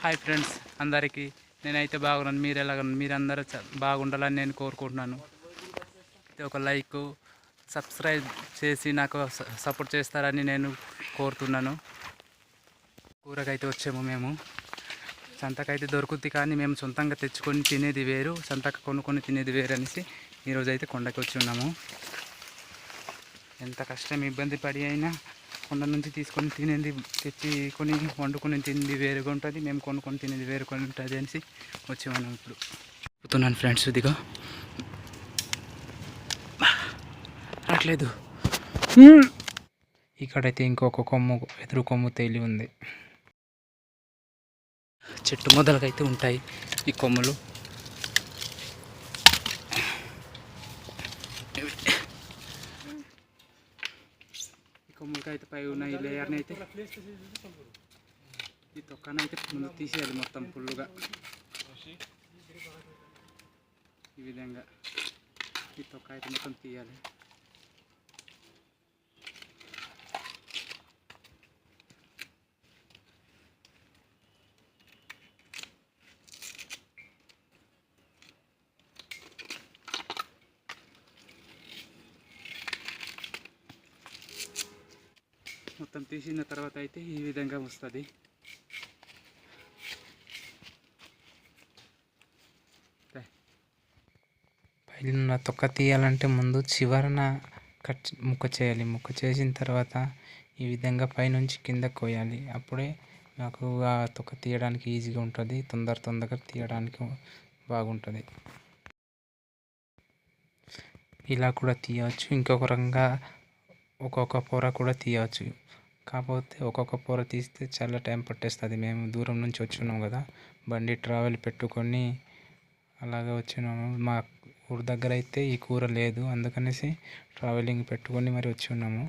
Hi friends అందరికీ నేనైతే బాగున్నాను. మీరు ఎలాగ మీరు అందరూ బాగుండాలని నేను కోరుకుంటున్నాను. ఒక లైక్ సబ్స్క్రైబ్ చేసి నాకు స- సపోర్ట్ చేస్తారని నేను కోరుతున్నాను. కూరకైతే వచ్చాము మేము. సంతకైతే దొరుకుద్ది కానీ మేము సొంతంగా తెచ్చుకొని తినేది వేరు సంతక కొనుక్కొని తినేది వేరు అనేసి ఈరోజు అయితే కొండకి వచ్చి ఉన్నాము. ఎంత కష్టం ఇబ్బంది పడి అయినా కొండ నుంచి తీసుకొని తినేది తెచ్చి కొని వండుకొని తినేది వేరుగా ఉంటుంది. మేము కొనుక్కొని తినేది వేరుగా ఉంటుంది అనేసి వచ్చి మనం ఇప్పుడు. చెప్తున్నాను ఫ్రెండ్స్ ఇదిగో. రావట్లేదు. ఇక్కడైతే ఇంకొక కొమ్ము ఎదురు కొమ్ము తేలి ఉంది. చెట్టు మొదలకైతే ఉంటాయి ఈ కొమ్ములు. కొమ్ములకి అయితే పై ఉన్న ఈ లేయర్ని అయితే ఈ తొక్కనైతే ముందు తీసేయాలి మొత్తం ఫుల్లుగా ఈ విధంగా ఈ తొక్క అయితే మొత్తం తీయాలి మొత్తం తీసిన తర్వాత అయితే ఈ విధంగా వస్తుంది. పైన తొక్క తీయాలంటే ముందు చివరన కట్ ముక్క చేయాలి. ముక్క చేసిన తర్వాత ఈ విధంగా పైనుంచి కింద కోయాలి అప్పుడే నాకు ఆ తొక్క తీయడానికి ఈజీగా ఉంటుంది. తొందర తొందరగా తీయడానికి బాగుంటుంది. ఇలా కూడా తీయవచ్చు. ఇంకొక రకంగా ఒక్కొక్క పొర కూడా తీయవచ్చు. కాకపోతే ఒక్కొక్క పొర తీస్తే చాలా టైం పట్టేస్తుంది. మేము దూరం నుంచి వచ్చినాం కదా బండి ట్రావెల్ పెట్టుకొని అలాగే వచ్చినాము. మా ఊరి దగ్గర అయితే ఈ కూర లేదు అందుకనేసి ట్రావెలింగ్ పెట్టుకొని మరి వచ్చి ఉన్నాము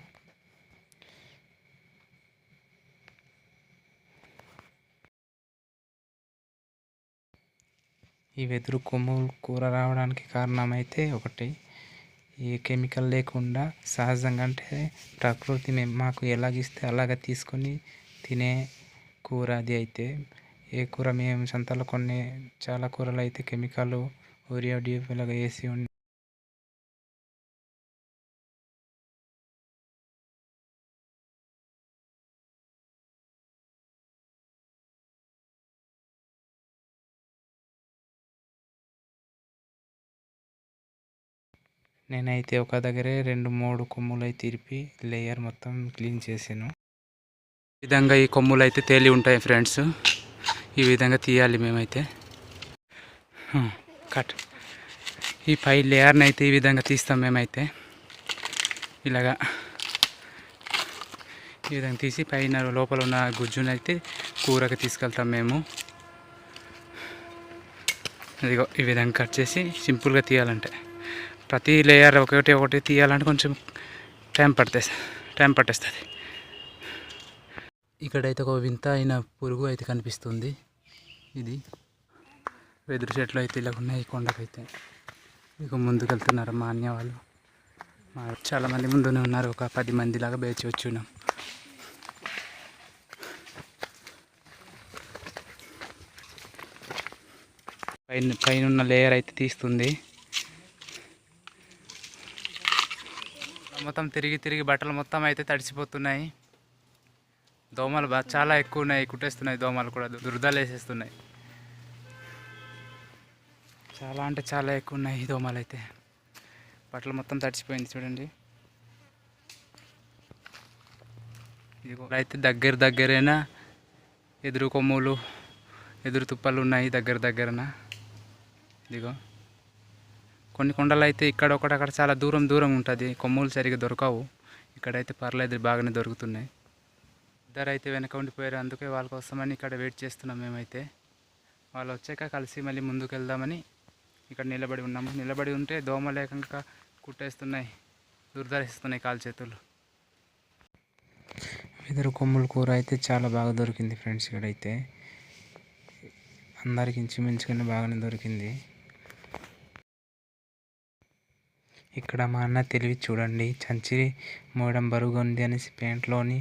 ఈ వెదురు కొమ్ము కూర రావడానికి కారణమైతే ఒకటి. ఏ కెమికల్ లేకుండా సహజంగా అంటే ప్రకృతి మేము మాకు ఎలాగిస్తే అలాగ తీసుకొని తినే కూర అది అయితే. ఏ కూర మేము సంతలో కొన్ని చాలా కూరలు అయితే కెమికల్ ఓరియో డిఎఫ్ ఇలాగ వేసి నేనైతే ఒక దగ్గరే రెండు మూడు కొమ్ములు అయితే తిరిపి లేయర్ మొత్తం క్లీన్ చేసాను ఈ విధంగా ఈ కొమ్ములు అయితే తేలి ఉంటాయి ఫ్రెండ్స్. ఈ విధంగా తీయాలి మేమైతే. కట్. ఈ పై లేయర్ని అయితే ఈ విధంగా తీస్తాం మేమైతే. ఇలాగా. ఈ విధంగా తీసి పైన లోపల ఉన్న గుజ్జుని అయితే కూరకు తీసుకెళ్తాం మేము. ఇదిగో ఈ విధంగా కట్ చేసి సింపుల్గా తీయాలంటే. ప్రతి లేయర్ ఒకటి ఒకటి తీయాలంటే కొంచెం టైం పడుతుంది టైం పట్టేస్తుంది. ఇక్కడైతే ఒక వింత అయిన పురుగు అయితే కనిపిస్తుంది. ఇది వెదురు చెట్లు అయితే ఇలా ఉన్నాయి కొండకైతే. ఇక ముందుకు వెళ్తున్నారు మా అన్య వాళ్ళు. మా చాలామంది ముందునే ఉన్నారు ఒక పది మంది లాగా బేచి వచ్చి ఉన్నాం పైన పైన ఉన్న లేయర్ అయితే తీస్తుంది. మొత్తం తిరిగి తిరిగి బట్టలు మొత్తం అయితే తడిసిపోతున్నాయి. దోమలు చాలా ఎక్కువ ఉన్నాయి కుట్టేస్తున్నాయి దోమలు కూడా దురదలు వేసేస్తున్నాయి. చాలా అంటే చాలా ఎక్కువ ఉన్నాయి దోమలు అయితే. బట్టలు మొత్తం తడిసిపోయింది చూడండి. ఇదిగో అయితే దగ్గర దగ్గరైనా ఎదురు కొమ్ములు ఎదురు తుప్పలు ఉన్నాయి దగ్గర దగ్గరన. ఇదిగో. కొన్ని కొండలు అయితే ఇక్కడ ఒకటి అక్కడ చాలా దూరం దూరం ఉంటుంది. కొమ్ములు సరిగా దొరకవు. ఇక్కడైతే పర్లేదు బాగానే దొరుకుతున్నాయి. ఇద్దరు అయితే వెనక ఉండిపోయారు. అందుకే వాళ్ళ కోసమని ఇక్కడ వెయిట్ చేస్తున్నాం మేమైతే. వాళ్ళు వచ్చాక కలిసి మళ్ళీ ముందుకు వెళ్దామని ఇక్కడ నిలబడి ఉన్నాము నిలబడి ఉంటే దోమ లేకుండా కుట్టేస్తున్నాయి దుర్దరిస్తున్నాయి కాలు చేతులు. వెదురు కొమ్ముల కూర అయితే చాలా బాగా దొరికింది ఫ్రెండ్స్ ఇక్కడైతే. అందరికి ఇంచుమించుగానే బాగానే దొరికింది. ఇక్కడ మా అన్న తెలివి చూడండి. చంచి మోయడం బరువుగా ఉంది అనేసి ప్యాంట్లోని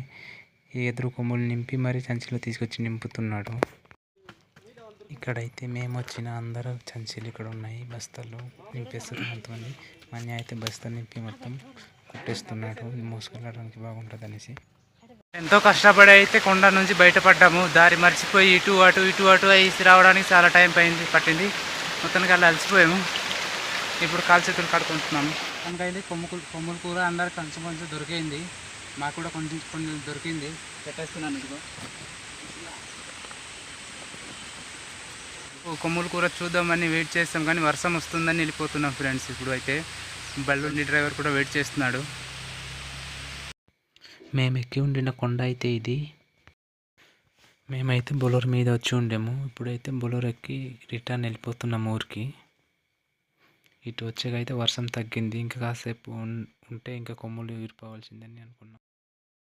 ఎదురు కొమ్ములు నింపి మరి సంచిలో తీసుకొచ్చి నింపుతున్నాడు. ఇక్కడైతే మేము వచ్చిన అందరూ చంచీలు ఇక్కడ ఉన్నాయి. బస్తాలు నింపేస్తారు కొంతమంది. మనీ అయితే బస్తా నింపి మొత్తం కుట్టేస్తున్నాడు. మోసుకెళ్ళడానికి బాగుంటుంది అనేసి. ఎంతో కష్టపడి అయితే కొండ నుంచి బయటపడ్డాము. దారి మర్చిపోయి ఇటు అటు ఇటు అటు వేసి రావడానికి చాలా టైం పైంది పట్టింది. మొత్తానికి అలా అలసిపోయాము. ఇప్పుడు కాల్చేతులు కడుకుంటున్నాము మనకైతే కొమ్ముకు కొమ్ముల కూర అందరు కొంచెం కొంచెం దొరికింది. మాకు కూడా కొంచెం కొంచెం దొరికింది. పెట్టేస్తున్నాను ఇదిగో. ఓ కొమ్ముల కూర చూద్దామని వెయిట్ చేస్తాం కానీ వర్షం వస్తుందని వెళ్ళిపోతున్నాం ఫ్రెండ్స్ ఇప్పుడు అయితే. బల్లుండి డ్రైవర్ కూడా వెయిట్ చేస్తున్నాడు. మేము ఎక్కి ఉండిన కొండ అయితే ఇది. మేమైతే బొలర్ మీద వచ్చి ఉండేము. ఇప్పుడైతే బొలర్ ఎక్కి రిటర్న్ వెళ్ళిపోతున్నాం ఊరికి. ఇటు వచ్చేకైతే వర్షం తగ్గింది. ఇంకా కాసేపు ఉంటే ఇంకా కొమ్ములు విరిపోవాల్సిందని అనుకున్నాం.